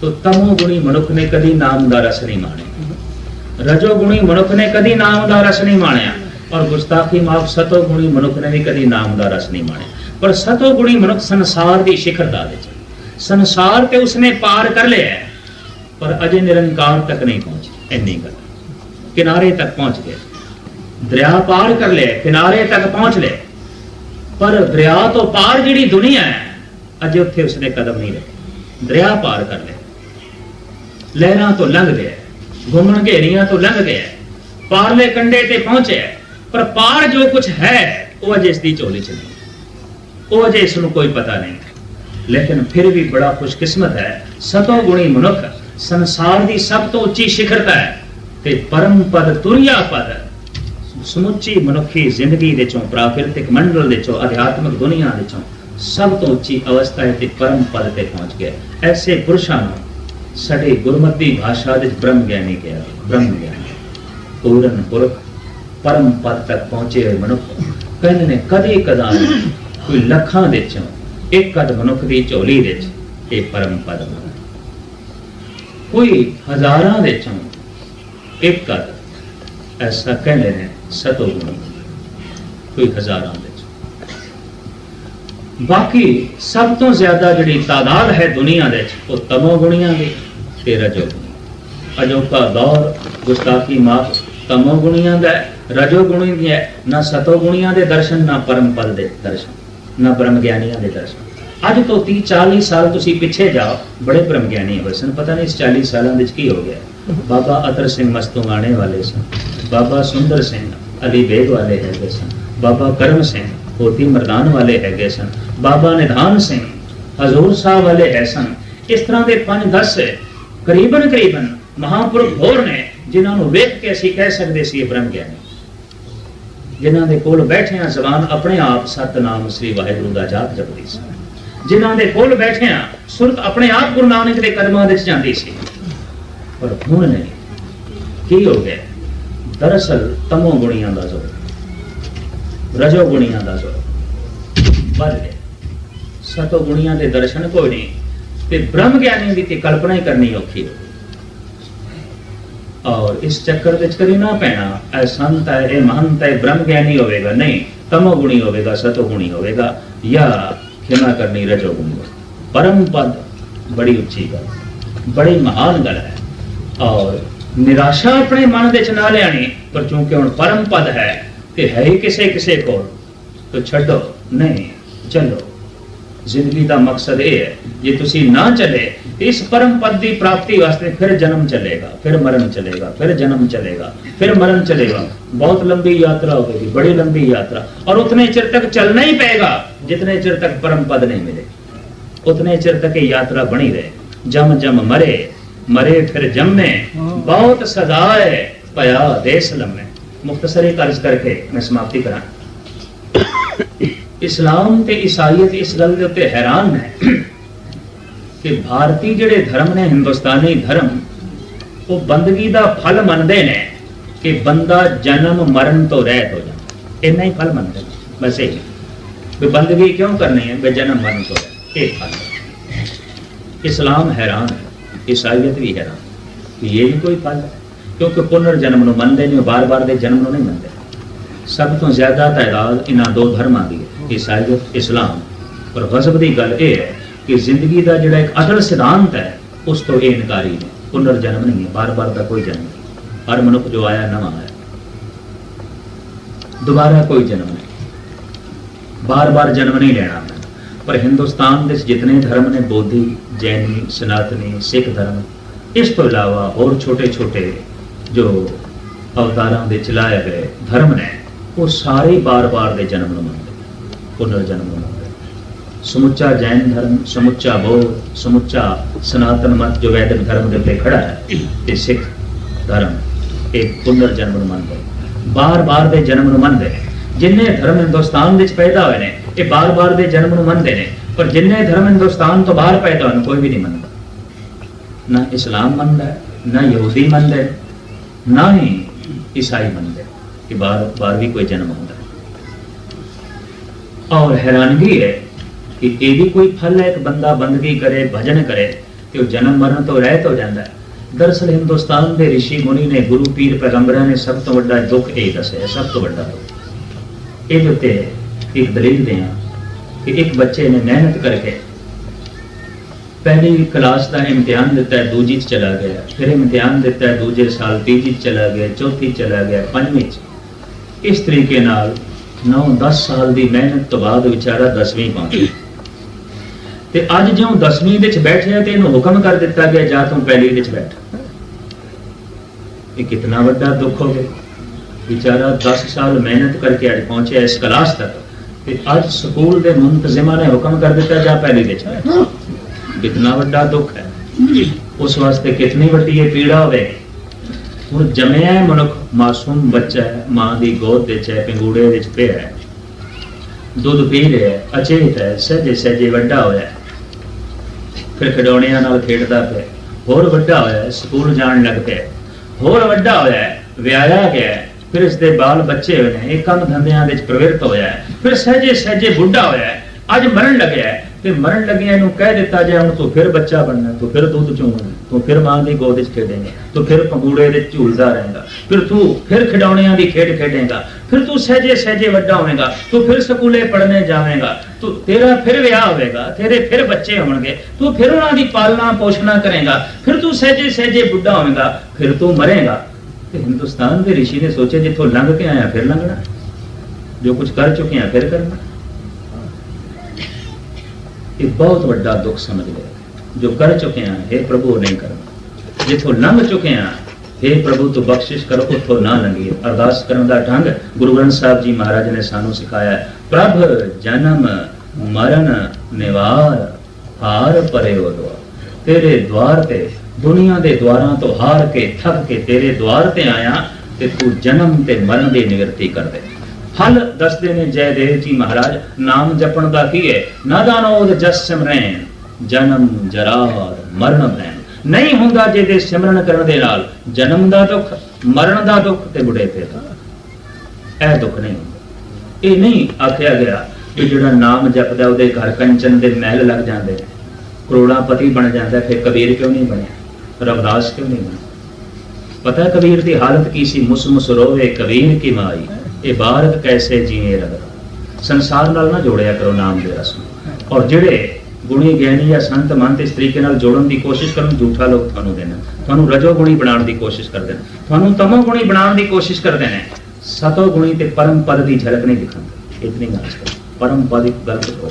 ਤੋ ਤਮੋ ਗੁਣੀ ਮਨੁੱਖ ਨੇ ਕਦੀ ਨਾਮ ਦਾ ਰਸ ਨਹੀਂ ਮਾਣਿਆ। ਰਜੋ ਗੁਣੀ ਮਨੁੱਖ ਨੇ ਕਦੀ ਨਾਮ ਦਾ ਰਸ ਨਹੀਂ ਮਾਣਿਆ। ਔਰ ਗੁਸਤਾਖੀ ਮਾਫ ਸਤੋ ਗੁਣੀ ਮਨੁੱਖ ਨੇ ਵੀ ਕਦੀ ਨਾਮ ਦਾ ਰਸ ਨਹੀਂ ਮਾਣਿਆ। ਪਰ ਸਤੋ ਗੁਣੀ ਮਨੁੱਖ ਸੰਸਾਰ ਦੀ ਸਿਖਰਤਾ ਵਿੱਚ ਸੰਸਾਰ ਤੇ ਉਸਨੇ ਪਾਰ ਕਰ ਲਿਆ ਪਰ ਅਜੇ ਨਿਰੰਕਾਰ ਤੱਕ ਨਹੀਂ ਪਹੁੰਚਿਆ ਇੰਨੀ ਗੱਲ। ਕਿਨਾਰੇ ਤੱਕ ਪਹੁੰਚ ਗਿਆ। ਦਰਿਆ ਪਾਰ ਕਰ ਲਿਆ ਕਿਨਾਰੇ ਤੱਕ ਪਹੁੰਚ ਲਿਆ ਪਰ ਦਰਿਆ ਤੋਂ ਪਾਰ ਜਿਹੜੀ ਦੁਨੀਆ ਹੈ, ਅਜੇ ਉੱਥੇ ਉਸਨੇ ਕਦਮ ਨਹੀਂ ਰੱਖੇ। ਦਰਿਆ ਪਾਰ ਕਰ ਲਿਆ ਲਹਿਰਾਂ ਤੋਂ ਲੰਘ ਗਿਆ ਘੁੰਮਣ ਘੇਰੀਆਂ ਤੋਂ ਲੰਘ ਗਿਆ ਪਾਰਲੇ ਕੰਡੇ ਤੇ ਪਹੁੰਚਿਆ ਪਰ ਪਾਰ ਜੋ ਕੁਝ ਹੈ, ਉਹ ਅਜੇ ਇਸ ਦੀ ਝੋਲੀ ਚ ਨਹੀਂ। ਉਹ ਅਜੇ ਇਸ ਨੂੰ ਕੋਈ ਪਤਾ ਨਹੀਂ। ਲੇਕਿਨ ਫਿਰ ਵੀ ਬੜਾ ਖੁਸ਼ਕਿਸਮਤ ਹੈ, ਸਤੋ ਗੁਣੀ ਮਨੁੱਖ ਸੰਸਾਰ ਦੀ ਸਭ ਤੋਂ ਉੱਚੀ ਸਿਖਰਤਾ ਹੈ ਤੇ ਪਰਮ ਪਦ ਤੁਰਿਆ ਪਦ ਸਮੁੱਚੀ ਮਨੁੱਖੀ ਜ਼ਿੰਦਗੀ ਦੇ ਚੋਂ, ਪ੍ਰਾਕਿਰਤਿਕ ਮੰਡਲ ਦੇ ਚੋਂ, ਅਧਿਆਤਮਿਕ ਦੁਨੀਆ ਦੇ ਚੋਂ ਸਭ ਤੋਂ ਉੱਚੀ ਅਵਸਥਾ ਹੈ ਤੇ ਪਰਮ ਪਦ ਤੇ ਪਹੁੰਚ ਗਿਆ ਐਸੇ ਪੁਰਸ਼ਾਂ ਨੂੰ ਸਾਡੇ ਗੁਰਮਤਿ ਭਾਸ਼ਾ ਵਿੱਚ ਬ੍ਰਹਮ ਗਿਆਨੀ ਕਿਹਾ ਬ੍ਰਹਮ ਗਿਆਨੀ ਪੂਰਨ ਪੁਰਖ, ਪਰਮ ਪਦ ਤੱਕ ਪਹੁੰਚੇ ਹੋਏ ਮਨੁੱਖ, ਕਹਿੰਦੇ ਨੇ ਕਦੇ ਕਦਾ ਲੱਖਾਂ ਦੇ ਚੋਂ ਇੱਕ ਕਦ ਮਨੁੱਖ ਦੀ ਝੋਲੀ ਵਿੱਚ ਇਹ ਪਰਮ ਪਦ ਹੁੰਦਾ ਕੋਈ ਹਜ਼ਾਰਾਂ ਦੇ ਚੋਂ ਇੱਕ ਕਦ ਐਸਾ ਕਹਿੰਦੇ ਨੇ ਸਤੋ ਸਤੋਗੁਣ ਕੋਈ ਹਜ਼ਾਰਾਂ ਦੇ ਚ। ਬਾਕੀ ਸਭ ਤੋਂ ਜ਼ਿਆਦਾ ਜਿਹੜੀ ਤਾਦਾਦ ਹੈ ਦੁਨੀਆ ਦੇ ਵਿੱਚ ਉਹ ਤਮੋ ਗੁਣੀਆਂ ਦੀ, ਤੇ ਰਜੋ ਅਜੋਕਾ ਦੌਰ ਗੁਸਤਾਖੀ ਮਾਫ ਤਮੋ ਗੁਣੀਆਂ ਦਾ ਰਜੋ ਗੁਣੀ ਦੀ ਹੈ, ਨਾ ਸਤੋ ਗੁਣੀਆਂ ਦੇ ਦਰਸ਼ਨ, ਨਾ ਪਰਮ ਪਦ ਦੇ ਦਰਸ਼ਨ। ਨਾ ਬ੍ਰਹਮ ਗਿਆਨੀਆਂ ਦੇ ਦਰਸ਼ਨ। ਅੱਜ ਤੋਂ 30 40 ਸਾਲ ਤੁਸੀਂ ਪਿੱਛੇ ਜਾਓ, ਬੜੇ ਬ੍ਰਹਮ ਗਿਆਨੀ ਹੋਏ ਸਨ। ਪਤਾ ਨਹੀਂ ਇਸ 40 ਸਾਲਾਂ ਵਿੱਚ ਕੀ ਹੋ ਗਿਆ। ਬਾਬਾ ਅਤਰ ਸਿੰਘ ਮਸਤੂਆਣੇ ਵਾਲੇ ਸਨ। ਬਾਬਾ ਸੁੰਦਰ ਸਿੰਘ ਅਲੀ ਬੇਗ ਵਾਲੇ ਹੈਗੇ ਸਨ। ਬਾਬਾ ਕਰਮ ਸਿੰਘ ਹੋਤੀ ਮਰਦਾਨ ਵਾਲੇ ਹੈਗੇ ਸਨ। ਬਾਬਾ ਨਿਧਾਨ ਸਿੰਘ ਹਜ਼ੂਰ ਸਾਹਿਬ ਵਾਲੇ ਹੈ ਸਨ। ਇਸ ਤਰ੍ਹਾਂ ਦੇ 5-10 ਕਰੀਬਨ ਕਰੀਬਨ ਮਹਾਂਪੁਰਖ ਹੋਰ ਨੇ ਜਿਨ੍ਹਾਂ ਨੂੰ ਵੇਖ ਕੇ ਅਸੀਂ ਕਹਿ ਸਕਦੇ ਸੀ ਇਹ ਬ੍ਰਹਮ ਗਿਆਨੀ ਜਿਨ੍ਹਾਂ ਦੇ ਕੋਲ ਬੈਠਿਆਂ ਜ਼ਬਾਨ ਆਪਣੇ ਆਪ ਸਤਨਾਮ ਸ੍ਰੀ ਵਾਹਿਗੁਰੂ ਦਾ ਜਾਪ ਜਪਦੀ ਸੀ। ਜਿਨ੍ਹਾਂ ਦੇ ਕੋਲ ਬੈਠਿਆਂ ਸੁਰਤ ਆਪਣੇ ਆਪ ਗੁਰੂ ਨਾਨਕ ਦੇ ਕਦਮਾਂ ਵਿੱਚ ਜਾਂਦੀ ਸੀ। ਪਰ ਹੁਣ ਨਹੀਂ। ਕੀ ਹੋ ਗਿਆ? ਦਰਅਸਲ ਤਮੋ ਗੁਣੀਆਂ ਦਾ ਜ਼ੋਰ। ਰਜੋ ਗੁਣੀਆਂ ਦਾ ਜ਼ੋਰ। ਵੱਧ ਗਿਆ। ਸਤੋ ਗੁਣੀਆਂ ਦੇ ਦਰਸ਼ਨ ਕੋਈ ਨਹੀਂ। ਤੇ ਬ੍ਰਹਮ ਗਿਆਨੀ ਦੀ ਤੇ ਕਲਪਨਾ ਹੀ ਕਰਨੀ ਔਖੀ ਹੋ ਗਈ। ਔਰ ਇਸ ਚੱਕਰ ਵਿੱਚ ਕਦੇ ਨਾ ਪੈਣਾ ਐ ਸੰਤ ਹੈ, ਇਹ ਮਹੰਤ ਹੈ ਬ੍ਰਹਮ ਗਿਆਨੀ ਹੋਵੇਗਾ, ਨਹੀਂ ਤਮੋ ਗੁਣੀ ਹੋਵੇਗਾ ਸਤੋ ਗੁਣੀ ਹੋਵੇਗਾ, ਜਾਂ ਖਿਮਾ ਕਰਨੀ ਰਜੋ ਗੁਣੀ ਪਰਮ ਪਦ, ਬੜੀ ਉੱਚੀ ਗੱਲ, ਬੜੀ ਮਹਾਨ ਗੱਲ ਹੈ। ਔਰ ਨਿਰਾਸ਼ਾ ਆਪਣੇ ਮਨ ਦੇ ਵਿੱਚ ਨਾ ਲਿਆਣੀ ਪਰ ਕਿਉਂਕਿ ਹੁਣ ਪਰਮ ਪਦ ਹੈ, ਤੇ ਹੈ ਹੀ ਕਿਸੇ ਕਿਸੇ ਕੋਲ, ਤੋ ਛੱਡੋ, ਨਹੀਂ, ਚਲੋ। ਜ਼ਿੰਦਗੀ ਦਾ ਮਕਸਦ ਇਹ ਹੈ, ਜੇ ਤੁਸੀਂ ਨਾ ਚਲੇ, ਇਸ ਪਰਮ ਪਦ ਦੀ ਪ੍ਰਾਪਤੀ ਵਾਸਤੇ ਫਿਰ ਜਨਮ ਚਲੇਗਾ, ਫਿਰ ਮਰਨ ਚਲੇਗਾ, ਫਿਰ ਜਨਮ ਚਲੇਗਾ, ਫਿਰ ਮਰਨ ਚਲੇਗਾ। ਬਹੁਤ ਲੰਬੀ ਯਾਤਰਾ ਹੋਵੇਗੀ ਬੜੀ ਲੰਬੀ ਯਾਤਰਾ। ਔਰ ਉਤਨੇ ਚਿਰ ਤੱਕ ਚੱਲਣਾ ਹੀ ਪਏਗਾ, ਜਿਤਨੇ ਚਿਰ ਤੱਕ ਪਰਮ ਪਦ ਨਹੀਂ ਮਿਲੇ। ਉਤਨੇ ਚਿਰ ਤੱਕ ਇਹ ਯਾਤਰਾ ਬਣੀ ਰਹੇ। ਜਮ ਜਮ ਮਰੇ ਮਰੇ ਫਿਰ ਜੰਮੇ। ਬਹੁਤ ਸਜ਼ਾਏ ਪਿਆ ਦੇਸ ਲੰਮੇ। ਮੁਖਤਸਰ ਕਰਜ ਕਰਕੇ ਮੈਂ ਸਮਾਪਤੀ ਕਰਾਂ। ਇਸਲਾਮ ਤੇ ਈਸਾਈਅਤ ਇਸ ਗੱਲ ਦੇ ਉੱਤੇ ਹੈਰਾਨ ਹੈ ਕਿ ਭਾਰਤੀ ਜਿਹੜੇ ਧਰਮ ਨੇ, ਹਿੰਦੁਸਤਾਨੀ ਧਰਮ, ਉਹ ਬੰਦਗੀ ਦਾ ਫਲ ਮੰਨਦੇ ਨੇ ਕਿ ਬੰਦਾ ਜਨਮ ਮਰਨ ਤੋਂ ਰਹਿਤ ਹੋ ਜਾਂਦਾ। ਇੰਨਾ ਹੀ ਫਲ ਮੰਨਦੇ ਨੇ। ਬਸ ਇਹ। ਵੀ ਬੰਦਗੀ ਕਿਉਂ ਕਰਨੀ ਹੈ? ਵੀ ਜਨਮ ਮਰਨ ਤੋਂ ਇਹ ਫਲ ਇਸਲਾਮ ਹੈਰਾਨ ਹੈ। ਈਸਾਈਅਤ ਵੀ ਹੈਰਾਨ ਕਿ ਇਹ ਵੀ ਕੋਈ ਫਲ ਹੈ? ਕਿਉਂਕਿ ਪੁਨਰ ਜਨਮ ਨੂੰ ਮੰਨਦੇ ਨਹੀਂ ਬਾਰ-ਬਾਰ ਦੇ ਜਨਮ ਨੂੰ ਨਹੀਂ ਮੰਨਦੇ। ਸਭ ਤੋਂ ਜ਼ਿਆਦਾ ਤਾਦਾਦ ਇਹਨਾਂ ਦੋ ਧਰਮਾਂ ਦੀ ਹੈ। ਈਸਾਈਅਤ ਇਸਲਾਮ ਪਰ ਗਜ਼ਬ ਦੀ ਗੱਲ ਇਹ ਹੈ ਕਿ ਜ਼ਿੰਦਗੀ ਦਾ ਜਿਹੜਾ ਇੱਕ ਅਸਲ ਸਿਧਾਂਤ ਹੈ ਉਸ ਤੋਂ ਇਹ ਇਨਕਾਰੀ ਨੇ ਪੁਨਰ ਜਨਮ ਨਹੀਂ ਹੈ ਬਾਰ-ਬਾਰ ਦਾ ਕੋਈ ਜਨਮ ਨਹੀਂ ਹਰ ਮਨੁੱਖ ਜੋ ਆਇਆ ਨਵਾਂ ਆਇਆ ਦੁਬਾਰਾ ਕੋਈ ਜਨਮ ਨਹੀਂ ਬਾਰ-ਬਾਰ ਜਨਮ ਨਹੀਂ ਲੈਣਾ ਮੈਂ ਪਰ ਹਿੰਦੁਸਤਾਨ ਦੇ ਵਿੱਚ ਜਿਤਨੇ ਧਰਮ ਨੇ ਬੋਧੀ ਜੈਨੀ ਸਨਾਤਨੀ ਸਿੱਖ ਧਰਮ ਇਸ ਤੋਂ ਇਲਾਵਾ ਹੋਰ ਛੋਟੇ-ਛੋਟੇ ਜੋ ਅਵਤਾਰਾਂ ਦੇ ਚਲਾਏ ਗਏ ਧਰਮ ਨੇ ਉਹ ਸਾਰੇ ਬਾਰ-ਬਾਰ ਦੇ ਜਨਮ ਨੂੰ ਮੰਨਦੇ ਪੁਨਰ ਜਨਮ ਨੂੰ ਮੰਨਦੇ ਸਮੁੱਚਾ ਜੈਨ ਧਰਮ ਸਮੁੱਚਾ ਬੌਧ ਸਮੁੱਚਾ ਸਨਾਤਨ ਮਤ ਜੋ ਵੈਦਿਕ ਧਰਮ ਦੇ ਉੱਤੇ ਖੜਾ ਹੈ ਤੇ ਸਿੱਖ ਧਰਮ ਇਹ ਪੁਨਰ ਜਨਮ ਨੂੰ ਮੰਨਦੇ ਬਾਰ-ਬਾਰ ਦੇ ਜਨਮ ਨੂੰ ਮੰਨਦੇ ਨੇ। ਜਿੰਨੇ ਧਰਮ ਹਿੰਦੁਸਤਾਨ ਵਿੱਚ ਪੈਦਾ ਹੋਏ ਨੇ ਇਹ ਬਾਰ-ਬਾਰ ਦੇ ਜਨਮ ਨੂੰ ਮੰਨਦੇ ਨੇ ਪਰ ਜਿੰਨੇ ਧਰਮ ਹਿੰਦੁਸਤਾਨ ਤੋਂ ਬਾਹਰ ਪੈਦਾ ਹੋਏ ਨੇ ਕੋਈ ਵੀ ਨਹੀਂ ਮੰਨਦਾ ਨਾ ਇਸਲਾਮ ਮੰਨਦਾ ਹੈ, ਨਾ ਯਹੂਦੀ ਮੰਨਦਾ ਹੈ, ਨਾ ਹੀ ਈਸਾਈ ਮੰਨਦੇ ਕਿ ਬਾਰ ਬਾਰ ਵੀ ਕੋਈ ਜਨਮ ਹੁੰਦਾ ਹੈ ਔਰ ਹੈਰਾਨਗੀ ਹੈ ਕਿ ਇਹ ਵੀ ਕੋਈ ਫਲ ਹੈ, ਇੱਕ ਬੰਦਾ ਬੰਦਗੀ ਕਰੇ, ਭਜਨ ਕਰੇ ਤੇ ਉਹ ਜਨਮ ਮਰਨ ਤੋਂ ਰਹਿਤ ਹੋ ਜਾਂਦਾ ਹੈ। ਦਰਅਸਲ ਹਿੰਦੁਸਤਾਨ ਦੇ ઋષਿ ਮੁਨੀ ਨੇ ਗੁਰੂ ਪੀਰ ਪੈਗੰਬਰਾਂ ਨੇ ਸਭ ਤੋਂ ਵੱਡਾ ਦੁੱਖ ਇਹ ਦੱਸਿਆ, ਸਭ ਤੋਂ ਵੱਡਾ ਦੁੱਖ। ਇਹਦੇ ਉੱਤੇ ਇੱਕ ਦਲੀਲ ਦੇ ਕਿ ਇੱਕ ਬੱਚੇ ਨੇ ਮਿਹਨਤ ਕਰਕੇ ਪਹਿਲੀ ਕਲਾਸ ਦਾ ਇਮਤਿਹਾਨ ਦਿੱਤਾ, ਦੂਜੀ ਚ ਚਲਾ ਗਿਆ। ਫਿਰ ਇਮਤਿਹਾਨ ਦਿੱਤਾ, ਦੂਜੇ ਸਾਲ ਤੀਜੀ ਚ ਚਲਾ ਗਿਆ, ਚੌਥੀ ਚਲਾ ਗਿਆ, ਪੰਜਵੀਂ ਚ। ਇਸ ਤਰੀਕੇ ਨਾਲ 9-10 ਸਾਲ ਦੀ ਮਿਹਨਤ ਤੋਂ ਬਾਅਦ ਵਿਚਾਰਾ 10ਵੀਂ ਪਹੁੰਚਿਆ ਤੇ ਅੱਜ ਜਿਉਂ 10ਵੀਂ ਵਿੱਚ ਬੈਠਿਆ ਤੇ ਇਹਨੂੰ ਹੁਕਮ ਕਰ ਦਿੱਤਾ ਗਿਆ, ਜਾ ਤੂੰ ਪਹਿਲੀ ਵਿੱਚ ਬੈਠ। ਇਹ ਕਿੰਨਾ ਵੱਡਾ ਦੁੱਖ ਹੋ ਗਿਆ। ਵਿਚਾਰਾ 10 ਸਾਲ ਮਿਹਨਤ ਕਰਕੇ ਅੱਜ ਪਹੁੰਚਿਆ ਇਸ ਕਲਾਸ ਤੱਕ। ਤੇ ਅੱਜ ਸਕੂਲ ਦੇ ਮੁੰਤਜ਼ਮਾਂ ਨੇ ਹੁਕਮ ਕਰ ਦਿੱਤਾ, ਜਾਂ ਪਹਿਲੀ ਵਿੱਚ ਬੈਠ। ਕਿੰਨਾ ਵੱਡਾ ਦੁੱਖ ਹੈ। ਉਸ ਵਾਸਤੇ ਕਿਤਨੀ ਵੱਡੀ ਇਹ ਪੀੜਾ ਹੋਵੇ। ਹੁਣ ਜੰਮਿਆ ਹੈ ਮਨੁੱਖ, ਮਾਸੂਮ ਬੱਚਾ ਹੈ, ਮਾਂ ਦੀ ਗੋਦ ਵਿੱਚ ਹੈ, ਪਿੰਗੂੜੇ ਵਿੱਚ ਪਿਆ ਹੈ। ਦੁੱਧ ਪੀ ਰਿਹਾ ਹੈ, ਅਚੇਤ ਹੈ, ਸਹਿਜੇ ਸਹਿਜੇ ਵੱਡਾ ਹੋਇਆ ਹੈ। ਫਿਰ ਖਿਡੌਣਿਆਂ ਨਾਲ ਖੇਡਦਾ ਪਿਆ ਹੋਰ ਵੱਡਾ ਹੋਇਆ ਸਕੂਲ ਜਾਣ ਲੱਗ ਪਿਆ ਹੋਰ ਵੱਡਾ ਹੋਇਆ ਵਿਆਹਿਆ ਗਿਆ ਫਿਰ ਇਸ ਦੇ ਬਾਲ ਬੱਚੇ ਹੋਏ ਨੇ, ਇਹ ਕੰਮ ਧੰਦਿਆਂ ਵਿੱਚ ਪ੍ਰਵਿਰਤ ਹੋਇਆ ਫਿਰ ਸਹਿਜੇ ਸਹਿਜੇ ਬੁੱਢਾ ਹੋਇਆ ਅੱਜ ਮਰਨ ਲੱਗਿਆ ਤੇ ਮਰਨ ਲੱਗਿਆ ਇਹਨੂੰ ਕਹਿ ਦਿੱਤਾ ਜੇ ਹੁਣ ਤੂੰ ਫਿਰ ਬੱਚਾ ਬਣਨਾ, ਤੂੰ ਫਿਰ ਦੁੱਧ ਚੋਣਾ ਤੂੰ ਫਿਰ ਮਾਂ ਦੀ ਗੋਦ ਵਿੱਚ ਖੇਡੇਂਗਾ, ਤੂੰ ਫਿਰ ਪੰਗੂੜੇ ਦੇ ਝੂਲਦਾ ਰਹੇਗਾ, ਫਿਰ ਤੂੰ ਫਿਰ ਖਿਡੌਣਿਆਂ ਦੀ ਖੇਡ ਖੇਡੇਂਗਾ, ਫਿਰ ਤੂੰ ਸਹਿਜੇ ਸਹਿਜੇ ਵੱਡਾ ਹੋਵੇਂਗਾ, ਤੂੰ ਫਿਰ ਸਕੂਲੇ ਪੜ੍ਹਨੇ ਜਾਵੇਂਗਾ, ਤੂੰ ਤੇਰਾ ਫਿਰ ਵਿਆਹ ਹੋਵੇਗਾ, ਤੇਰੇ ਫਿਰ ਬੱਚੇ ਹੋਣਗੇ, ਤੂੰ ਫਿਰ ਉਹਨਾਂ ਦੀ ਪਾਲਣਾ ਪੋਸ਼ਣਾ ਕਰੇਗਾ, ਫਿਰ ਤੂੰ ਸਹਿਜੇ ਸਹਿਜੇ ਬੁੱਢਾ ਹੋਵੇਂਗਾ, ਫਿਰ ਤੂੰ ਮਰੇਗਾ। ਤੇ ਹਿੰਦੁਸਤਾਨ ਦੇ ਰਿਸ਼ੀ ਨੇ ਸੋਚਿਆ ਜਿੱਥੋਂ ਲੰਘ ਕੇ ਆਇਆ, ਫਿਰ ਲੰਘਣਾ। ਜੋ ਕੁਝ ਕਰ ਚੁੱਕੇ ਆ, ਫਿਰ ਕਰਨਾ। ਇਹ ਬਹੁਤ ਵੱਡਾ ਦੁੱਖ ਸਮਝ ਲਿਆ ਜੋ ਕਰ ਚੁੱਕੇ ਆ हे ਪ੍ਰਭੂ ਨਹੀਂ ਕਰਨਾ। ਜਿੱਥੋਂ ਲੰਘ ਚੁੱਕੇ ਆ हे ਪ੍ਰਭੂ, ਤੂੰ ਬਖਸ਼ਿਸ਼ ਕਰੋ, ਉੱਥੋਂ ਨਾ ਲੰਘੀਏ। ਅਰਦਾਸ ਕਰਨ ਦਾ ਢੰਗ ਗੁਰੂ ਗ੍ਰੰਥ ਸਾਹਿਬ ਜੀ ਮਹਾਰਾਜ ਨੇ ਸਾਨੂੰ ਸਿਖਾਇਆ ਪ੍ਰਭ ਜਨਮ ਮਰਨ ਨਿਵਾਰ, ਹਾਰ ਪਰੇ ਦੁਆ। ਤੇਰੇ ਦਵਾਰ ਤੇ, ਦੁਨੀਆ ਦੇ ਦਵਾਰਾਂ ਤੋਂ ਹਾਰ ਕੇ, ਥੱਕ ਕੇ ਤੇਰੇ ਦਵਾਰ ਤੇ ਆਇਆ, ਤੇ ਤੂੰ ਜਨਮ ਤੇ ਮਰਨ ਦੀ ਨਿਵਰਤੀ ਕਰ ਦੇ। ਹਲ ਦੱਸਦੇ ਨੇ ਜੈ ਜੈਦੇਵ ਜੀ ਮਹਾਰਾਜ, ਨਾਮ ਜਪਣ ਦਾ ਕੀ ਹੈ? ਨਾਦਾਨੋਦ ਜਸ ਸਿਮਰੈਨ ਜਨਮ ਜਰਾਰ ਮਰਨ ਬੈਨ ਨਹੀਂ ਹੁੰਦਾ ਜਿਹਦੇ ਸਿਮਰਨ ਕਰਨ ਦੇ ਨਾਲ ਜਨਮ ਦਾ ਦੁੱਖ, ਮਰਨ ਦਾ ਦੁੱਖ ਤੇ ਬੁਢੇਪੇ ਦਾ ਇਹ ਦੁੱਖ ਨਹੀਂ ਹੁੰਦਾ। ਇਹ ਨਹੀਂ ਆਖਿਆ ਗਿਆ ਕਿ ਜਿਹੜਾ ਨਾਮ ਜਪਦਾ ਉਹਦੇ ਘਰ ਕੰਚਨ ਦੇ ਮਹਿਲ ਲੱਗ ਜਾਂਦੇ ਨੇ। ਕਰੋੜਾਪਤੀ ਬਣ ਜਾਂਦਾ, ਫਿਰ ਕਬੀਰ ਕਿਉਂ ਨਹੀਂ ਬਣਿਆ? ਰਵਦਾਸ ਕਿਉਂ ਨਹੀਂ ਬਣਿਆ? ਪਤਾ ਕਬੀਰ ਦੀ ਹਾਲਤ ਕੀ ਸੀ? ਮੁਸ ਮੁਸ ਰੋਵੇ ਕਬੀਰ ਕੀ ਮਾਈ? ਇਹ ਬਾਰਤ ਕੈਸੇ ਜੀਏ ਰਗ ਸੰਸਾਰ ਨਾਲ ਨਾ ਜੋੜਿਆ ਕਰੋ ਨਾਮ ਦੇ ਰਸ ਨੂੰ। ਔਰ ਜਿਹੜੇ ਗੁਣੀ ਗਿਆਨੀ ਜਾਂ ਸੰਤ ਮਨ ਤੇ ਇਸ ਤਰੀਕੇ ਨਾਲ ਜੋੜਨ ਦੀ ਕੋਸ਼ਿਸ਼ ਕਰਨ, ਝੂਠਾ ਲੋਕ ਤੁਹਾਨੂੰ ਦੇਣਾ। ਤੁਹਾਨੂੰ ਰਜੋ ਗੁਣੀ ਬਣਾਉਣ ਦੀ ਕੋਸ਼ਿਸ਼ ਕਰਦੇ ਨੇ ਤੁਹਾਨੂੰ ਤਮੋ ਗੁਣੀ ਬਣਾਉਣ ਦੀ ਕੋਸ਼ਿਸ਼ ਕਰਦੇ ਨੇ ਸਤੋ ਗੁਣੀ ਤੇ ਪਰਮ ਪਦ ਦੀ ਝਲਕ ਨਹੀਂ ਦਿਖਾਉਂਦੇ ਇਤਨੀ ਗੱਲ ਕਰੋ। ਪਰਮ ਪਦ ਇੱਕ ਗਲਤ ਹੋ।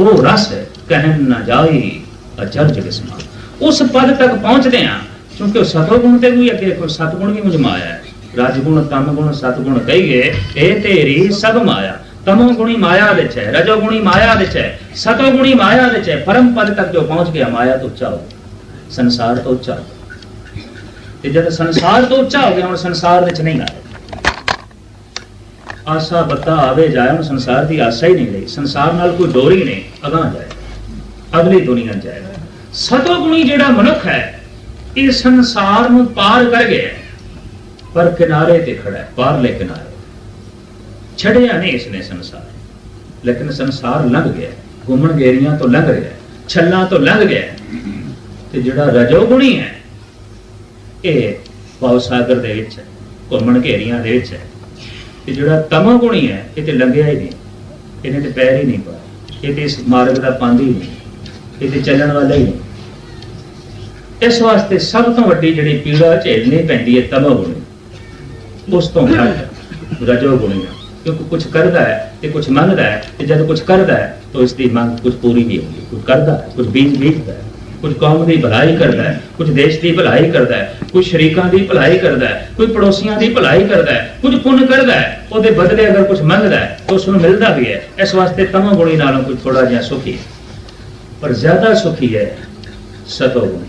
ਉਹ ਰਸ ਹੈ। ਕਹਿਨ ਨਾ ਜਾਈ ਅਚਰਜ ਕਿਸਮਾ ਉਸ ਪਦ ਤੱਕ ਪਹੁੰਚਦੇ ਆ ਕਿਉਂਕਿ ਉਹ ਸਤੋ ਗੁਣ ਤੇ ਵੀ ਅੱਗੇ ਸਤਗੁਣ ਵੀ ਮੁਝ ਮਾਇਆ ਹੈ। ਰਾਜਗੁਣ ਤਮਗੁਣ ਸਤਗੁਣ ਕਹੀਏ, ਇਹ ਤੇਰੀ ਸਭ ਮਾਇਆ। ਤਮੋ ਗੁਣੀ ਮਾਇਆ ਵਿੱਚ ਹੈ, ਰਜੋ ਗੁਣੀ ਮਾਇਆ ਵਿੱਚ ਹੈ, ਸਤੋ ਗੁਣੀ ਮਾਇਆ ਵਿੱਚ ਹੈ, ਪਰਮ ਪਦ ਤੱਕ ਜੋ ਪਹੁੰਚ ਗਿਆ, ਮਾਇਆ ਤੋਂ ਉੱਚਾ ਹੋ ਗਿਆ। ਸੰਸਾਰ ਤੋਂ ਉੱਚਾ ਤੇ ਜਦ ਸੰਸਾਰ ਤੋਂ ਉੱਚਾ ਹੋ ਗਿਆ, ਹੁਣ ਸੰਸਾਰ ਵਿੱਚ ਨਹੀਂ ਆਇਆ। ਆਸਾ ਬੱਤਾ ਆਵੇ ਜਾਏ ਹੁਣ ਸੰਸਾਰ ਦੀ ਆਸਾ ਹੀ ਨਹੀਂ ਰਹੀ। ਸੰਸਾਰ ਨਾਲ ਕੋਈ ਡੋਰੀ ਹੀ ਨਹੀਂ ਅਗਾਂ ਜਾਏ। ਅਗਲੀ ਦੁਨੀਆ ਜਾਏ। ਸਤੋ ਗੁਣੀ ਜਿਹੜਾ ਮਨੁੱਖ ਹੈ, ਇਹ ਸੰਸਾਰ ਨੂੰ ਪਾਰ ਕਰ ਗਿਆ। ਪਰ ਕਿਨਾਰੇ ਤੇ ਖੜਾ ਹੈ ਪਾਰਲੇ ਕਿਨਾਰੇ। ਛੜਿਆ ਨਹੀਂ ਇਸਨੇ ਸੰਸਾਰ। ਲੇਕਿਨ ਸੰਸਾਰ ਲੰਘ ਗਿਆ ਘੁੰਮਣ ਗੇਰੀਆਂ ਤੋਂ ਲੰਘ ਰਿਹਾ ਛੱਲਾਂ ਤੋਂ ਲੰਘ ਗਿਆ ਤੇ ਜਿਹੜਾ ਰਜੋਗੁਣੀ ਹੈ, ਇਹ ਭਾਵ ਸਾਗਰ ਦੇ ਵਿੱਚ ਹੈ, ਘੁੰਮਣ ਘੇਰੀਆਂ ਦੇ ਵਿੱਚ ਹੈ। ਤੇ ਜਿਹੜਾ ਤਮੋਗੁਣੀ ਹੈ, ਇਹ ਤੇ ਲੰਘਿਆ ਹੀ ਨਹੀਂ। ਇਹਨੇ ਤੇ ਪੈਰ ਹੀ ਨਹੀਂ ਪਾਇਆ। ਇਹ ਤੇ ਇਸ ਮਾਰਗ ਦਾ ਪਾਂਦੀ ਨਹੀਂ। ਇਹ ਤੇ ਚੱਲਣ ਵਾਲਾ ਹੀ ਨਹੀਂ। ਇਸ ਵਾਸਤੇ ਸਭ ਤੋਂ ਵੱਡੀ ਜਿਹੜੀ ਪੀੜਾ ਝੇਲਣੀ ਪੈਂਦੀ ਹੈ ਤਮੋਗੁਣੀ। ਉਸ ਤੋਂ ਘੱਟ ਰਜੋ ਹੈ ਕਿਉਂਕਿ ਕੁਝ ਕਰਦਾ ਹੈ ਤੇ ਕੁਝ ਮੰਗਦਾ ਹੈ ਤੇ ਜਦ ਕੁਝ ਕਰਦਾ ਹੈ ਤਾਂ ਇਸ ਦੀ ਮੰਗ ਕੁਝ ਪੂਰੀ ਨਹੀਂ ਹੁੰਦੀ। ਕੁਝ ਕਰਦਾ ਹੈ ਕੁਝ ਬੀਜ ਬੀਜਦਾ ਹੈ ਕੁਝ ਕੌਮ ਦੀ ਭਲਾਈ ਕਰਦਾ ਹੈ ਕੁਝ ਦੇਸ਼ ਦੀ ਭਲਾਈ ਕਰਦਾ ਹੈ ਕੁਝ ਸ਼ਰੀਕਾਂ ਦੀ ਭਲਾਈ ਕਰਦਾ ਹੈ ਕੋਈ ਪੜੋਸੀਆਂ ਦੀ ਭਲਾਈ ਕਰਦਾ ਹੈ ਕੁਝ ਪੁੰਨ ਕਰਦਾ ਹੈ, ਉਹਦੇ ਬਦਲੇ ਅਗਰ ਕੁਝ ਮੰਗਦਾ ਹੈ ਤਾਂ ਉਸ ਨੂੰ ਮਿਲਦਾ ਵੀ ਹੈ। ਇਸ ਵਾਸਤੇ ਤਮੋਗੁਣੀ ਨਾਲੋਂ ਕੋਈ ਥੋੜਾ ਜਿਹਾ ਸੁਖੀ ਹੈ। ਪਰ ਜ਼ਿਆਦਾ ਸੁਖੀ ਹੈ ਸਤੋ ਗੁਣੀ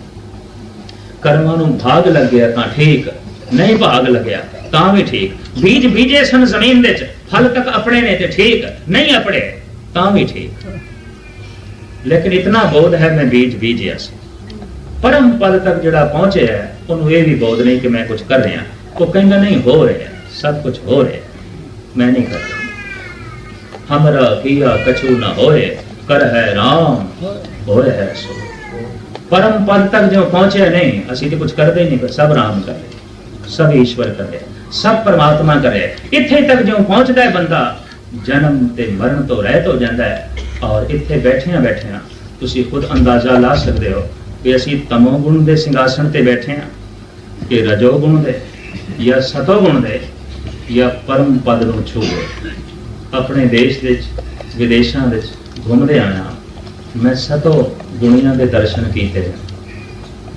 ਕਰਮਾਂ ਨੂੰ ਭਾਗ ਲੱਗਿਆ ਤਾਂ ਠੀਕ। ਨਹੀਂ ਭਾਗ ਲੱਗਿਆ, ਤਾਂ ਵੀ ਠੀਕ। ਬੀਜ ਬੀਜੇ ਸਨ ਜ਼ਮੀਨ ਵਿੱਚ, ਫਲ ਤੱਕ ਆਪਣੇ ਨੇ ਤੇ ਠੀਕ, ਨਹੀਂ ਆਪਣੇ, ਤਾਂ ਵੀ ਠੀਕ। ਲੇਕਿਨ ਇਤਨਾ ਬੋਧ ਹੈ ਮੈਂ ਬੀਜ ਬੀਜਿਆ ਸੀ। ਪਰਮ ਪਦ ਤੱਕ ਜਿਹੜਾ ਪਹੁੰਚਿਆ ਉਹਨੂੰ ਇਹ ਵੀ ਬੋਧ ਨਹੀਂ ਕਿ ਮੈਂ ਕੁਝ ਕਰ ਰਿਹਾ। ਉਹ ਕਹਿੰਦਾ, ਨਹੀਂ, ਹੋ ਰਿਹਾ ਸਭ ਕੁਝ ਹੋ ਰਿਹਾ ਮੈਂ ਨਹੀਂ ਕਰ ਰਿਹਾ ਹਮਰਾ ਕੀਆ ਕਛੂ ਨਾ ਹੋਏ, ਕਰ ਹੈ ਰਾਮ ਹੋ ਹੈ ਸੋ। ਪਰਮ ਪਦ ਤੱਕ ਜੋ ਪਹੁੰਚਿਆ ਨਹੀਂ, ਅਸੀਂ ਤੇ ਕੁਝ ਕਰਦੇ ਹੀ ਨਹੀਂ, ਪਰ ਸਭ ਰਾਮ ਕਰਦੇ। ਸਭ ਈਸ਼ਵਰ ਕਰ, ਸਭ ਪਰਮਾਤਮਾ ਕਰ। ਇੱਥੇ ਤੱਕ ਜਿਉਂ ਪਹੁੰਚਦਾ ਹੈ ਬੰਦਾ, ਜਨਮ ਤੇ ਮਰਨ ਤੋਂ ਰਹਿਤ ਹੋ ਜਾਂਦਾ ਹੈ ਔਰ ਇੱਥੇ ਬੈਠਿਆਂ ਬੈਠਿਆਂ ਤੁਸੀਂ ਖੁਦ ਅੰਦਾਜ਼ਾ ਲਾ ਸਕਦੇ ਹੋ ਕਿ ਅਸੀਂ ਤਮੋ ਗੁਣ ਦੇ ਸਿੰਘਾਸਣ ਤੇ ਬੈਠੇ ਹਾਂ, ਕਿ ਰਜੋ ਗੁਣ ਦੇ, ਜਾਂ ਸਤੋ ਗੁਣ ਦੇ, ਜਾਂ ਪਰਮ ਪਦ ਨੂੰ ਛੂ ਗਏ ਆਪਣੇ ਦੇਸ਼ ਵਿੱਚ, ਵਿਦੇਸ਼ਾਂ ਵਿੱਚ ਘੁੰਮਦੇ ਆਇਆ ਮੈਂ ਸਤੋ ਗੁਣੀਆਂ ਦੇ ਦਰਸ਼ਨ ਕੀਤੇ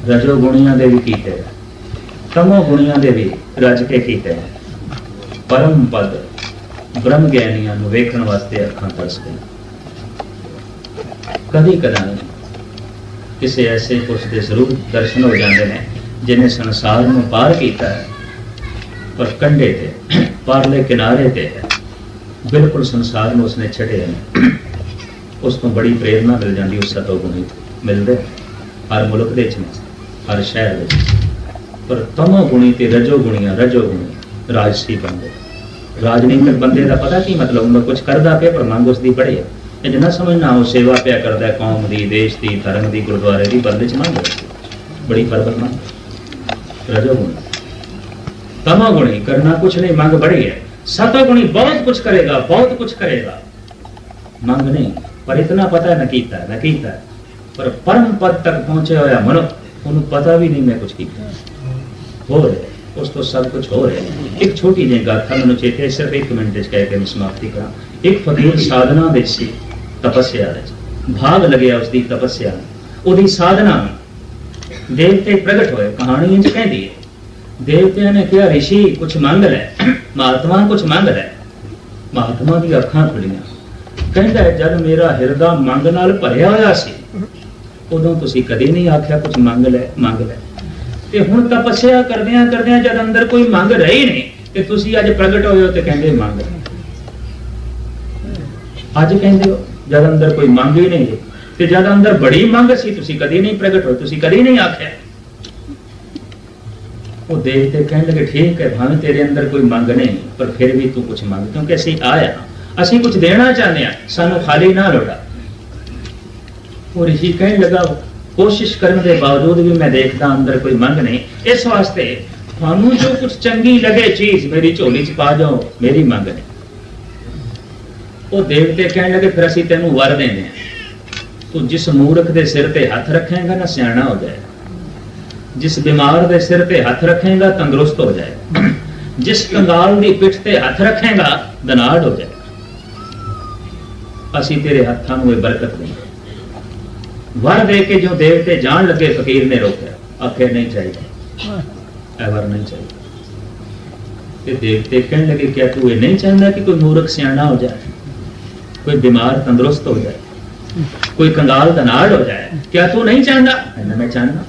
ਰਜੋ ਗੁਣੀਆਂ ਦੇ ਵੀ ਕੀਤੇ ਤਮੋ ਗੁਣੀਆਂ ਦੇ ਵੀ ਰਜ ਕੇ ਕੀਤੇ ਪਰਮ ਪਦ ਬ੍ਰਹਮ ਗਿਆਨੀਆਂ ਨੂੰ ਵੇਖਣ ਵਾਸਤੇ ਅੱਖਾਂ ਤਰਸ ਗਈਆਂ ਕਦੀ ਕਦਾਈ ਕਿਸੇ ਐਸੇ ਪੁਰਸ਼ ਦੇ ਸਰੂਪ ਦਰਸ਼ਨ ਹੋ ਜਾਂਦੇ ਨੇ, ਜਿਨੇ ਸੰਸਾਰ ਨੂੰ ਪਾਰ ਕੀਤਾ ਹੈ, ਪਰ ਕੰਢੇ ਤੇ, ਪਰਲੇ ਕਿਨਾਰੇ ਤੇ ਹੈ। ਬਿਲਕੁਲ ਸੰਸਾਰ ਨੂੰ ਉਸਨੇ ਛੱਡਿਆ ਨਹੀਂ। ਉਸ ਤੋਂ ਬੜੀ ਪ੍ਰੇਰਣਾ ਮਿਲ ਜਾਂਦੀ, ਉਸ ਸਤੋਗੁਣੀ ਮਿਲਦੇ ਹਰ ਮੁਲਕ ਦੇ ਵਿੱਚ ਹਰ ਸ਼ਹਿਰ ਵਿੱਚ। ਪਰ ਤਮੋ ਗੁਣੀ ਤੇ ਰਜੋ ਗੁਣੀਆਂ, ਰਜੋ ਗੁਣੀ ਰਾਜਸੀ ਬੰਦੇ। ਰਾਜਨੀਤਿਕ ਬੰਦੇ ਦਾ ਪਤਾ ਕੀ ਮਤਲਬ? ਹੁੰਦਾ ਕੁਝ ਕਰਦਾ ਪਿਆ ਪਰ ਮੰਗ ਉਸ ਦੀ ਬੜੇ ਇਹ ਜਿੰਨਾ ਸਮਝਣਾ, ਉਹ ਸੇਵਾ ਪਿਆ ਕਰਦਾ ਕੌਮ ਦੀ, ਦੇਸ਼ ਦੀ, ਧਰਮ ਦੀ, ਗੁਰਦੁਆਰੇ ਦੀ, ਬੰਦੇ ਚ ਮੰਗ ਬੜੀ ਪਰਬਤ ਮੰਗ। ਰਜੋ ਗੁਣੀ। ਤਮੋ ਗੁਣੀ, ਕਰਨਾ ਕੁਛ ਨਹੀਂ, ਮੰਗ ਬੜੀ ਹੈ। ਸਤੋ ਗੁਣੀ ਬਹੁਤ ਕੁਛ ਕਰੇਗਾ, ਬਹੁਤ ਕੁਛ ਕਰੇਗਾ। ਮੰਗ ਨਹੀਂ, ਪਰ ਇਤਨਾ ਪਤਾ ਨਾ ਕੀਤਾ ਨਾ ਕੀਤਾ ਪਰ ਪਰਮ ਪਦ ਤੱਕ ਪਹੁੰਚਿਆ ਹੋਇਆ ਮਨੁੱਖ, ਉਹਨੂੰ ਪਤਾ ਵੀ ਨਹੀਂ ਮੈਂ ਕੁਛ ਕੀਤਾ। ਹੋ ਰਿਹਾ ਉਸ ਤੋਂ ਸਭ ਕੁਝ ਹੋ। ਰਿਹਾ ਇੱਕ ਛੋਟੀ ਜਿਹੀ ਗਾਥਾ ਮੈਨੂੰ ਚੇਤੇ ਸਿਰਫ ਇੱਕ ਮਿੰਟ ਵਿੱਚ ਕਹਿ ਕੇ ਮੈਂ ਸਮਾਪਤੀ ਕਰਾਂ। ਇੱਕ ਫਕੀਰ ਸਾਧਨਾ ਵਿੱਚ ਸੀ, ਤਪੱਸਿਆ ਵਿੱਚ। ਭਾਗ ਲੱਗਿਆ ਉਸ ਦੀ ਤਪੱਸਿਆ ਉਹਦੀ ਸਾਧਨਾ ਦੇਵਤੇ ਪ੍ਰਗਟ ਹੋਏ, ਕਹਾਣੀ ਇੰਜ ਕਹਿੰਦੀ ਹੈ, ਦੇਵਤਿਆਂ ਨੇ ਕਿਹਾ, ਰਿਸ਼ੀ ਕੁਝ ਮੰਗ ਲੈ, ਮਹਾਤਮਾ ਕੁਝ ਮੰਗ ਲੈ। ਮਹਾਤਮਾ ਦੀ ਅੱਖਾਂ ਖੁੱਲੀਆਂ। ਕਹਿੰਦਾ ਜਦ ਮੇਰਾ ਹਿਰਦਾ ਮੰਗ ਨਾਲ ਭਰਿਆ ਹੋਇਆ ਸੀ, ਉਦੋਂ ਤੁਸੀਂ ਕਦੇ ਨਹੀਂ ਆਖਿਆ ਕੁਝ ਮੰਗ ਲੈ ਮੰਗ ਲੈ। ਤੇ ਹੁਣ ਤਪੱਸਿਆ ਕਰਦਿਆਂ ਕਰਦਿਆਂ ਜਦ ਅੰਦਰ ਕੋਈ ਮੰਗ ਰਹੀ ਨਹੀਂ, ਤੇ ਤੁਸੀਂ ਅੱਜ ਪ੍ਰਗਟ ਹੋਏ ਹੋ ਤੇ ਕਹਿੰਦੇ ਮੰਗ ਅੱਜ ਕਹਿੰਦੇ ਹੋ, ਜਦ ਅੰਦਰ ਕੋਈ ਮੰਗ ਹੀ ਨਹੀਂ ਤੇ ਜਦ ਅੰਦਰ ਬੜੀ ਮੰਗ ਸੀ, ਤੁਸੀਂ ਕਦੇ ਨਹੀਂ ਪ੍ਰਗਟ ਹੋਏ, ਤੁਸੀਂ ਕਦੇ ਨਹੀਂ ਆਖਿਆ। ਉਹ ਦੇਵਤੇ ਕਹਿਣ ਲੱਗੇ, ਠੀਕ ਹੈ, ਭਾਵੇਂ ਤੇਰੇ ਅੰਦਰ ਕੋਈ ਮੰਗ ਨਹੀਂ, ਪਰ ਫਿਰ ਵੀ ਤੂੰ ਕੁਝ ਮੰਗ, ਕਿਉਂਕਿ ਅਸੀਂ ਆਇਆ ਅਸੀਂ ਕੁਝ ਦੇਣਾ ਚਾਹੁੰਦੇ ਹਾਂ, ਸਾਨੂੰ ਖਾਲੀ ਨਾ ਲੋੜਾ। ਉਹ ਰਿਸ਼ੀ ਕਹਿਣ ਲੱਗਾ ਕੋਸ਼ਿਸ਼ ਕਰਨ ਦੇ ਬਾਵਜੂਦ ਵੀ ਮੈਂ ਦੇਖਦਾ ਅੰਦਰ ਕੋਈ ਮੰਗ ਨਹੀਂ, ਇਸ ਵਾਸਤੇ ਤੁਹਾਨੂੰ ਜੋ ਕੁਝ ਚੰਗੀ ਲੱਗੇ ਚੀਜ਼ ਮੇਰੀ ਝੋਲੀ 'ਚ ਪਾ ਜਾਓ, ਮੇਰੀ ਮੰਗ ਨਹੀਂ। ਉਹ ਦੇਵਤੇ ਕਹਿਣ ਲੱਗੇ, ਫਿਰ ਅਸੀਂ ਤੈਨੂੰ ਵਰ ਦੇਂਦੇ ਹਾਂ ਤੂੰ ਜਿਸ ਮੂਰਖ ਦੇ ਸਿਰ ਤੇ ਹੱਥ ਰੱਖੇਗਾ ਨਾ, ਸਿਆਣਾ ਹੋ ਜਾਏਗਾ। ਜਿਸ ਬਿਮਾਰ ਦੇ ਸਿਰ ਤੇ ਹੱਥ ਰੱਖੇਗਾ, ਤੰਦਰੁਸਤ ਹੋ ਜਾਏਗਾ। ਜਿਸ ਕੰਗਾਲ ਦੀ ਪਿੱਠ ਤੇ ਹੱਥ ਰੱਖੇਗਾ, ਦਨਾੜ ਹੋ ਜਾਏਗਾ। ਅਸੀਂ ਤੇਰੇ ਹੱਥਾਂ ਨੂੰ ਇਹ ਬਰਕਤ ਦੇਂਗੇ ਵਰ ਦੇ ਕੇ ਜੋ ਦੇਵਤੇ ਜਾਣ ਲੱਗੇ, ਫਕੀਰ ਨੇ ਰੋਕਿਆ। ਆਖੇ, ਨਹੀਂ ਚਾਹੀਦਾ। ਇਹ ਵਰ ਨਹੀਂ ਚਾਹੀਦਾ। ਤੇ ਦੇਵਤੇ ਕਹਿਣ ਲੱਗੇ ਕਿ ਤੂੰ ਇਹ ਨਹੀਂ ਚਾਹੁੰਦਾ ਕਿ ਕੋਈ ਮੂਰਖ ਸਿਆਣਾ ਹੋ ਜਾਏ? ਕੋਈ ਬਿਮਾਰ ਤੰਦਰੁਸਤ ਹੋ ਜਾਏ? ਕੋਈ ਕੰਗਾਲ ਦਨਾੜ ਹੋ ਜਾਏ? ਕਿਆ ਤੂੰ ਨਹੀਂ ਚਾਹੁੰਦਾ? ਕਹਿੰਦਾ, ਮੈਂ ਚਾਹੁੰਦਾ।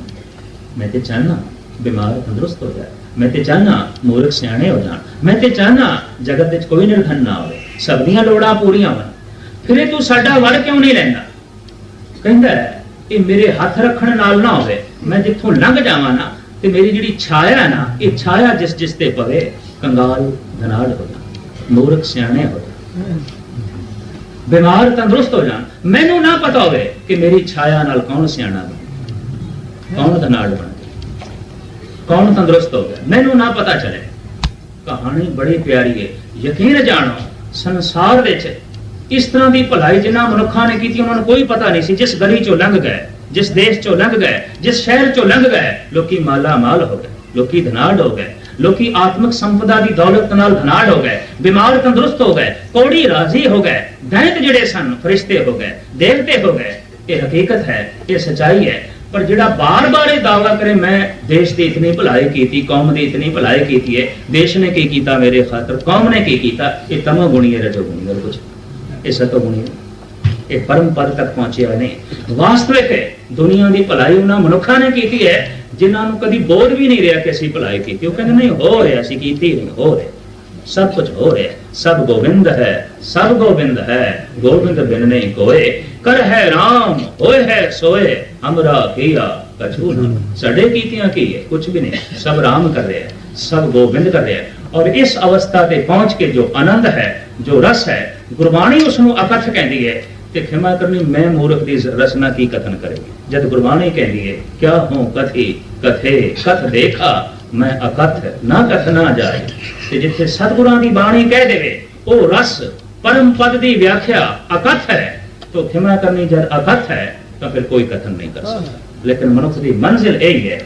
ਮੈਂ ਤੇ ਚਾਹਨਾ ਬਿਮਾਰ ਤੰਦਰੁਸਤ ਹੋ ਜਾਏ। ਮੈਂ ਤੇ ਚਾਹਨਾ ਮੂਰਖ ਸਿਆਣੇ ਹੋ ਜਾਣ। ਮੈਂ ਤੇ ਚਾਹਨਾ ਜਗਤ ਵਿੱਚ ਕੋਈ ਨਿਰਧਨ ਨਾ ਹੋਵੇ। ਸਭ ਦੀਆਂ ਲੋੜਾਂ ਪੂਰੀਆਂ ਹੋਣ। ਫਿਰ ਇਹ ਤੂੰ ਸਾਡਾ ਵਰ ਕਿਉਂ ਨਹੀਂ ਲੈਂਦਾ? ਕਹਿੰਦਾ ਹੈ, ਇਹ ਮੇਰੇ ਹੱਥ ਰੱਖਣ ਨਾਲ ਨਾ ਹੋਵੇ। ਮੈਂ ਜਿੱਥੋਂ ਲੰਘ ਜਾਵਾਂ ਨਾ ਤੇ ਮੇਰੀ ਜਿਹੜੀ ਛਾਇਆ ਨਾ ਇਹ ਛਾਇਆ ਜਿਸ ਜਿਸ ਤੇ ਪਵੇ ਕੰਗਾਲ ਧਨਾੜ ਹੋ ਜਾਣ ਮੂਰਖ ਸਿਆਣੇ ਹੋ ਜਾਣ ਬਿਮਾਰ ਤੰਦਰੁਸਤ ਹੋ ਜਾਣ। ਮੈਨੂੰ ਨਾ ਪਤਾ ਹੋਵੇ ਕਿ ਮੇਰੀ ਛਾਇਆ ਨਾਲ ਕੌਣ ਸਿਆਣਾ ਬਣ ਕੌਣ ਧਨਾੜ ਬਣ ਗਿਆ ਕੌਣ ਤੰਦਰੁਸਤ ਹੋ ਗਿਆ। ਮੈਨੂੰ ਨਾ ਪਤਾ ਚਲੇ। ਕਹਾਣੀ ਬੜੀ ਪਿਆਰੀ ਹੈ। ਯਕੀਨ ਜਾਣੋ ਸੰਸਾਰ ਵਿੱਚ ਇਸ ਤਰ੍ਹਾਂ ਦੀ ਭਲਾਈ ਜਿਨ੍ਹਾਂ ਮਨੁੱਖਾਂ ਨੇ ਕੀਤੀ, ਉਹਨਾਂ ਨੂੰ ਕੋਈ ਪਤਾ ਨਹੀਂ ਸੀ ਜਿਸ ਗਲੀ ਚੋਂ ਲੰਘ ਗਏ, ਜਿਸ ਦੇਸ਼ ਚੋਂ ਲੰਘ ਗਏ, ਜਿਸ ਸ਼ਹਿਰ ਚੋਂ ਲੰਘ ਗਏ, ਲੋਕੀ ਮਾਲਾ ਮਾਲ ਹੋ ਗਏ, ਲੋਕੀ ਧਨਾੜ ਹੋ ਗਏ, ਲੋਕੀ ਆਤਮਿਕ ਸੰਪਦਾ ਦੀ ਦੌਲਤ ਨਾਲ ਧਨਾੜ ਹੋ ਗਏ, ਬਿਮਾਰ ਤੰਦਰੁਸਤ ਹੋ ਗਏ, ਕੋੜੀ ਰਾਜ਼ੀ ਹੋ ਗਏ ਦੈਂਤ ਜਿਹੜੇ ਸਨ, ਫਰਿਸ਼ਤੇ ਹੋ ਗਏ, ਦੇਵਤੇ ਹੋ ਗਏ, ਇਹ ਹਕੀਕਤ ਹੈ, ਇਹ ਸਚਾਈ ਹੈ। ਪਰ ਜਿਹੜਾ ਬਾਰ-ਬਾਰ ਇਹ ਦਾਅਵਾ ਕਰੇ, ਮੈਂ ਦੇਸ਼ ਦੀ ਇਤਨੀ ਭਲਾਈ ਕੀਤੀ, ਕੌਮ ਦੀ ਇਤਨੀ ਭਲਾਈ ਕੀਤੀ ਹੈ, ਦੇਸ਼ ਨੇ ਕੀ ਕੀਤਾ ਮੇਰੇ ਖਾਤਰ, ਕੌਮ ਨੇ ਕੀ ਕੀਤਾ, ਇਹ ਤਮੋ ਗੁਣੀ ਹੈ, ਰਜੋ ਗੁਣੀ ਹੈ ਕੁਝ ਇਹ ਸਤੋ ਗੁਣੀ ਇਹ ਪਰਮ ਪਦ ਤੱਕ ਪਹੁੰਚਿਆ ਨਹੀਂ ਵਾਸਤਵਿਕ ਹੈ, ਦੁਨੀਆ ਦੀ ਭਲਾਈ ਉਹਨਾਂ ਮਨੁੱਖਾਂ ਨੇ ਕੀਤੀ ਹੈ, ਜਿਨ੍ਹਾਂ ਨੂੰ ਕਦੀ ਬੋਧ ਵੀ ਨਹੀਂ ਰਿਹਾ ਕਿ ਅਸੀਂ ਭਲਾਈ ਕੀਤੀ। ਉਹ ਕਹਿੰਦੇ, ਨਹੀਂ, ਹੋ ਰਿਹਾ, ਅਸੀਂ ਕੀਤੀ ਨਹੀਂ, ਹੋ ਰਿਹਾ। ਸਭ ਕੁਝ ਹੋ ਰਿਹਾ। ਸਭ ਗੋਬਿੰਦ ਹੈ, ਸਭ ਗੋਬਿੰਦ ਹੈ। ਗੋਬਿੰਦ ਬਿਨ ਨਹੀਂ ਕੋਏ। ਕਰ ਹੈ RAM ਹੋਏ ਹੈ ਸੋਏ। ਹਮਰਾ ਕੀਆ, ਕਛੂ ਨਾ। ਸਾਡੇ ਕੀਤੀਆਂ ਕੀ ਹੈ? ਕੁਝ ਵੀ ਨਹੀਂ। ਸਭ ਰਾਮ ਕਰ ਰਿਹਾ ਸਭ ਗੋਬਿੰਦ ਕਰ ਰਿਹਾ ਔਰ ਇਸ ਅਵਸਥਾ ਤੇ ਪਹੁੰਚ ਕੇ ਜੋ ਆਨੰਦ ਹੈ, ਜੋ ਰਸ ਹੈ ਗੁਰਬਾਣੀ ਉਸ ਨੂੰ ਅਕਥ ਕਹਿੰਦੀ ਹੈ ਤੇ ਖਿਮਾ ਕਰਨੀ ਮੈਂ ਮੂਰਖ ਦੀ ਰਸਨਾ ਕੀ ਕਥਨ ਕਰੇਗੀ? ਜਦ ਗੁਰਬਾਣੀ ਕਹਿੰਦੀ ਹੈ ਕਿਆ ਹੂੰ ਕਥੀ ਕਥੇ ਕਥ ਦੇਖਾ ਮੈਂ ਅਕਥ ਨਾ ਕਥ ਨਾ ਜਾਏ। ਤੇ ਜਿੱਥੇ ਸਤਿਗੁਰਾਂ ਦੀ ਬਾਣੀ ਕਹਿ ਦੇਵੇ ਉਹ ਰਸ ਪਰਮ ਪਦ ਦੀ ਵਿਆਖਿਆ ਅਕਥ ਹੈ। ਤੋ ਖਿਮਾ ਕਰਨੀ ਜਦ ਅਕਥ ਹੈ ਤਾਂ ਫਿਰ ਕੋਈ ਕਥਨ ਨਹੀਂ ਕਰ ਸਕਦਾ। ਲੇਕਿਨ ਮਨੁੱਖ ਦੀ ਮੰਜ਼ਿਲ ਇਹ ਹੈ।